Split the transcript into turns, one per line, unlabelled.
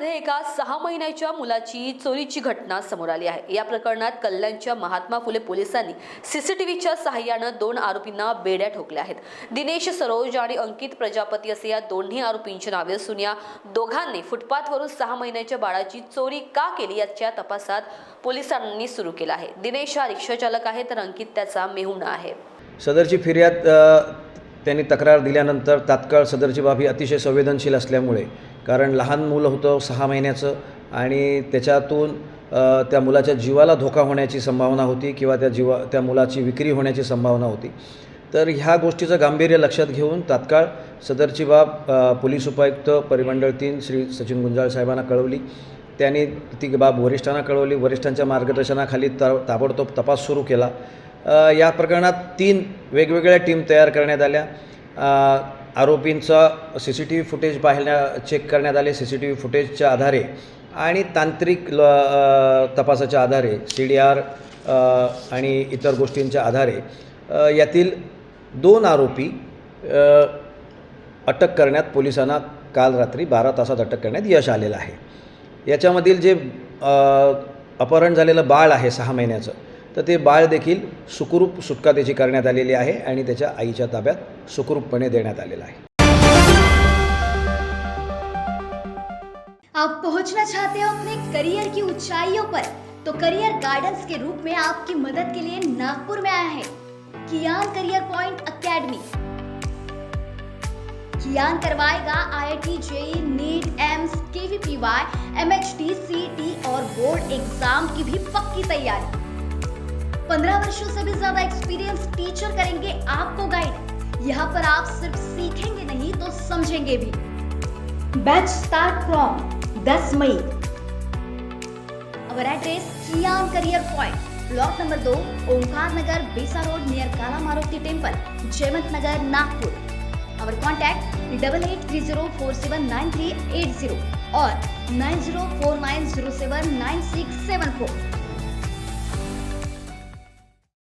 कल्याणमध्ये एका सहा महिन्याच्या मुलाची चोरीची घटना समोर आली आहे. या प्रकरणात कल्याणच्या महात्मा फुले पोलिसांनी सीसीटीव्हीच्या सहाय्यानं दोन आरोपींना बेड्या ठोकल्या आहेत. दिनेश सरोज आणि अंकित प्रजापती असे या दोन्ही आरोपींची नावे असून या दोघांनी फुटपाथवरून सहा महिन्याच्या बाळाची चोरी का केली याच्या तपासात पोलिसांनी सुरू केला आहे. दिनेश हा रिक्षाचालक आहे तर अंकित त्याचा मेहुणा आहे.
सदरची फिर्याद त्यांनी तक्रार दिल्यानंतर तात्काळ सदरची बाब ही अतिशय संवेदनशील असल्यामुळे कारण लहान मुलं होतं सहा महिन्याचं आणि त्याच्यातून त्या मुलाच्या जीवाला धोका होण्याची संभावना होती किंवा त्या जीवा त्या मुलाची विक्री होण्याची संभावना होती. तर ह्या गोष्टीचं गांभीर्य लक्षात घेऊन तात्काळ सदरची बाब पोलीस उपायुक्त परिमंडळ तीन श्री सचिन गुंजाळ साहेबांना कळवली. त्यांनी ती बाब वरिष्ठांना कळवली. वरिष्ठांच्या मार्गदर्शनाखाली त ताबडतोब तपास सुरू केला. या प्रकरणात तीन वेगवेगळ्या टीम तयार करण्यात आल्या. आरोपींचा C C T V footage पाहण्या चेक करण्यात आले सी सी टी व्ही फुटेजच्या आधारे आणि तांत्रिक ल तपासाच्या आधारे सी डी आर आणि इतर गोष्टींच्या आधारे यातील दोन आरोपी अटक करण्यात पोलिसांना काल रात्री बारा तासात अटक करण्यात यश आलेलं आहे. याच्यामधील जे अपहरण झालेलं बाळ आहे सहा महिन्याचं तर ते बाळ देखील सुखरूप सुटका त्याची करण्यात आलेली आहे आणि त्याच्या आईच्या ताब्यात सुखरूपपणे देण्यात आलेलं आहे.
आप पहुँचना चाहते हो अपने करियर की ऊंचाइयों पर तो करियर गाइडेंस के रूप में आपकी मदद के लिए नागपुर में आया है। Kiyan career point academy Kiyan करवाएगा IIT JEE NEET AIIMS KVPY MHT CET और बोर्ड एग्ज़ाम की भी पक्की तैयारी। पंद्रह वर्षों से भी ज़्यादा एक्सपीरियंस टीचर करेंगे आपको गाइड यहाँ पर आप सिर्फ़ सीखेंगे नहीं तो समझेंगे भी। Batch start from 10 May. Our address Kiyan career point block number though Omkar Nagar Besa road near Kala Maruti temple Jaymat Nagar Nagpur our contact double eight three zero four seven nine three eight zero और nine zero four nine zero seven nine six seven four